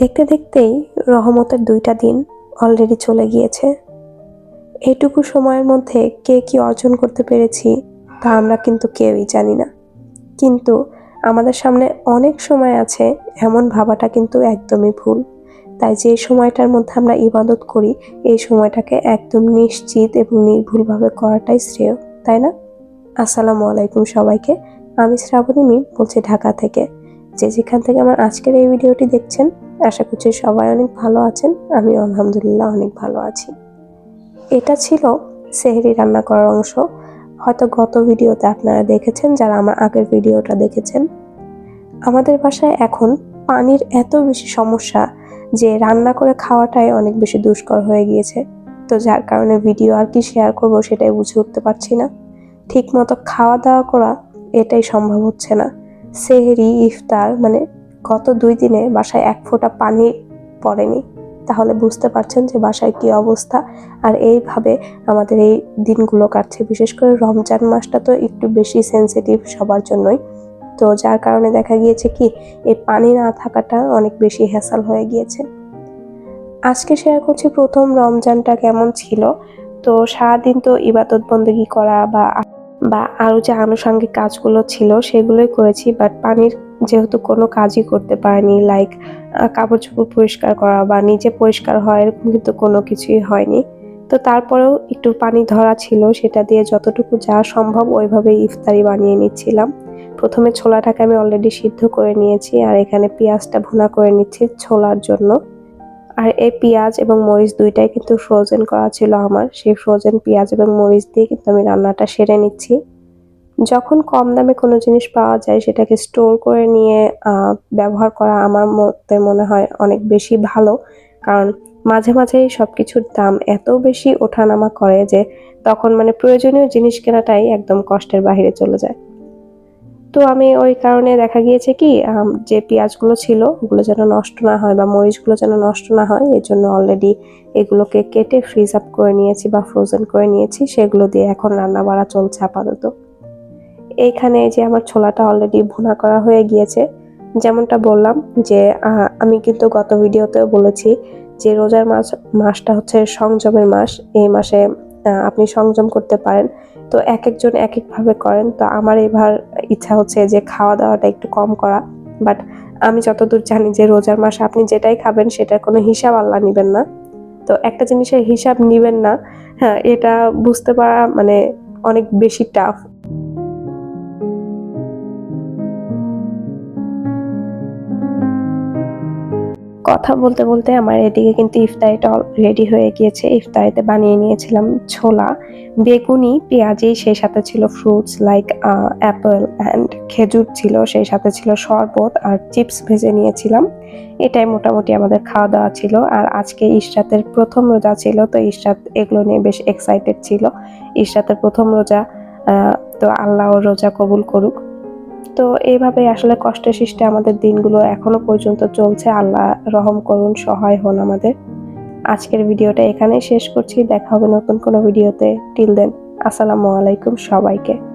দেখতে দেখতেই রহমতের দুইটা দিন অলরেডি চলে গিয়েছে। এইটুকু সময়ের মধ্যে কে কি অর্জন করতে পেরেছি তা আমরা কিন্তু কেউই জানি না। কিন্তু আমাদের সামনে অনেক সময় আছে এমন ভাবাটা কিন্তু একদমই ভুল। তাই যে সময়টার মধ্যে আমরা ইবাদত করি, এই সময়টাকে একদম নিশ্চিত এবং নির্ভুলভাবে করাটাই শ্রেয়, তাই না? আসসালামু আলাইকুম সবাইকে। আমি শ্রাবণী মিম বলছি ঢাকা থেকে। যে যেখান থেকে আমার আজকের এই ভিডিওটি দেখছেন আশা করছি সবাই অনেক ভালো আছেন। আমি আলহামদুলিল্লাহ অনেক ভালো আছি। এটা ছিল সেহরি রান্না করার অংশ। হয়তো গত ভিডিওতে আপনারা দেখেছেন, যারা আমার আগের ভিডিওটা দেখেছেন। আমাদের বাসায় এখন পানির এত বেশি সমস্যা যে রান্না করে খাওয়াটাই অনেক বেশি দুষ্কর হয়ে গিয়েছে। তো যার কারণে ভিডিও আর কি শেয়ার করব সেটাই বুঝে উঠতে পারছি না। ঠিক মতো খাওয়া দাওয়া করা এটাই সম্ভব হচ্ছে না। সেহরি, ইফতার মানে গত দুই দিনে বাসায় এক ফোঁটা পানি পড়েনি। তাহলে বুঝতে পারছেন যে বাসায় কি অবস্থা। আর এইভাবে আমাদের এই দিনগুলো কাটছে। বিশেষ করে রমজান মাসটা তো একটু বেশি সেন্সিটিভ সবার জন্যই। তো যার কারণে দেখা গিয়েছে কি, এই পানি না থাকাটা অনেক বেশি হ্যাসাল হয়ে গিয়েছে। আজকে শেয়ার করছি প্রথম রমজানটা কেমন ছিল। তো সারাদিন তো ইবাদত বন্দেগি করা বা বা আরও যে আনুষঙ্গিক কাজগুলো ছিল সেগুলোই করেছি। বাট পানির যেহেতু কোনো কাজই করতে পারেনি লাইক কাপড় চোপড় পরিষ্কার করা বা নিজে পরিষ্কার হয় এরকম কিন্তু কোনো কিছুই হয়নি। তো তারপরেও একটু পানি ধরা ছিল, সেটা দিয়ে যতটুকু যা সম্ভব ওইভাবে ইফতারি বানিয়ে নিচ্ছিলাম। প্রথমে ছোলাটাকে আমি অলরেডি সিদ্ধ করে নিয়েছি আর এখানে পেঁয়াজটা ভুনা করে নিচ্ছি ছোলার জন্য। আর এই পেঁয়াজ এবং মরিচ দুইটাই কিন্তু ফ্রোজেন করা ছিল আমার। সেই ফ্রোজেন পেঁয়াজ এবং মরিচ দিয়ে কিন্তু আমি রান্নাটা সেরে নিচ্ছি। যখন কম দামে কোনো জিনিস পাওয়া যায়, সেটাকে স্টোর করে নিয়ে ব্যবহার করা আমার মতে মনে হয় অনেক বেশি ভালো। কারণ মাঝে মাঝেই সব কিছুর দাম এত বেশি ওঠানামা করে যে তখন মানে প্রয়োজনীয় জিনিস কেনাটাই একদম কষ্টের বাহিরে চলে যায়। তো আমি ওই কারণে দেখা গিয়েছে কি যে পেঁয়াজগুলো ছিল, ওগুলো যেন নষ্ট না হয় বা মরিচগুলো যেন নষ্ট না হয় এই জন্য অলরেডি এগুলোকে কেটে ফ্রিজ আপ করে নিয়েছি বা ফ্রোজেন করে নিয়েছি, সেগুলো দিয়ে এখন রান্না বাড়া চলছে আপাতত। এইখানে যে আমার ছোলাটা অলরেডি ভুনা করা হয়ে গিয়েছে। যেমনটা বললাম যে আমি কিন্তু গত ভিডিওতেও বলেছি যে, রোজার মাস, মাসটা হচ্ছে সংযমের মাস। এই মাসে আপনি সংযম করতে পারেন। তো এক একজন এক একভাবে করেন। তো আমার এবার ইচ্ছা হচ্ছে যে খাওয়া দাওয়াটা একটু কম করা। বাট আমি যতদূর জানি যে, রোজার মাসে আপনি যেটাই খাবেন, সেটার কোনো হিসাব আল্লাহ নেবেন না। তো একটা জিনিসের হিসাব নেবেন না। হ্যাঁ এটা বুঝতে পারা মানে অনেক বেশি টাফ কথা বলতে বলতে আমার এদিকে কিন্তু ইফতারিটা রেডি হয়ে গিয়েছে। ইফতারিতে বানিয়ে নিয়েছিলাম ছোলা, বেগুনি পেঁয়াজি সেই সাথে ছিল ফ্রুটস লাইক অ্যাপেল অ্যান্ড খেজুর ছিল, সেই সাথে ছিল শরবত আর চিপস ভেজে নিয়েছিলাম। এটাই মোটামুটি আমাদের খাওয়া দাওয়া ছিল। আর আজকে ইশরাতের প্রথম রোজা ছিল, তো ইশরাত এগুলো নিয়ে বেশ এক্সাইটেড ছিল। ইশরাতের প্রথম রোজা তো আল্লাহ রোজা কবুল করুক। তো এইভাবে আসলে কষ্টে সৃষ্টে আমাদের দিনগুলো এখনও পর্যন্ত চলছে। আল্লাহ রহম করুন, সহায় হন আমাদের। আজকের ভিডিওটা এখানেই শেষ করছি। দেখা হবে নতুন কোনো ভিডিওতে। টিল দেন আসসালামু আলাইকুম সবাইকে।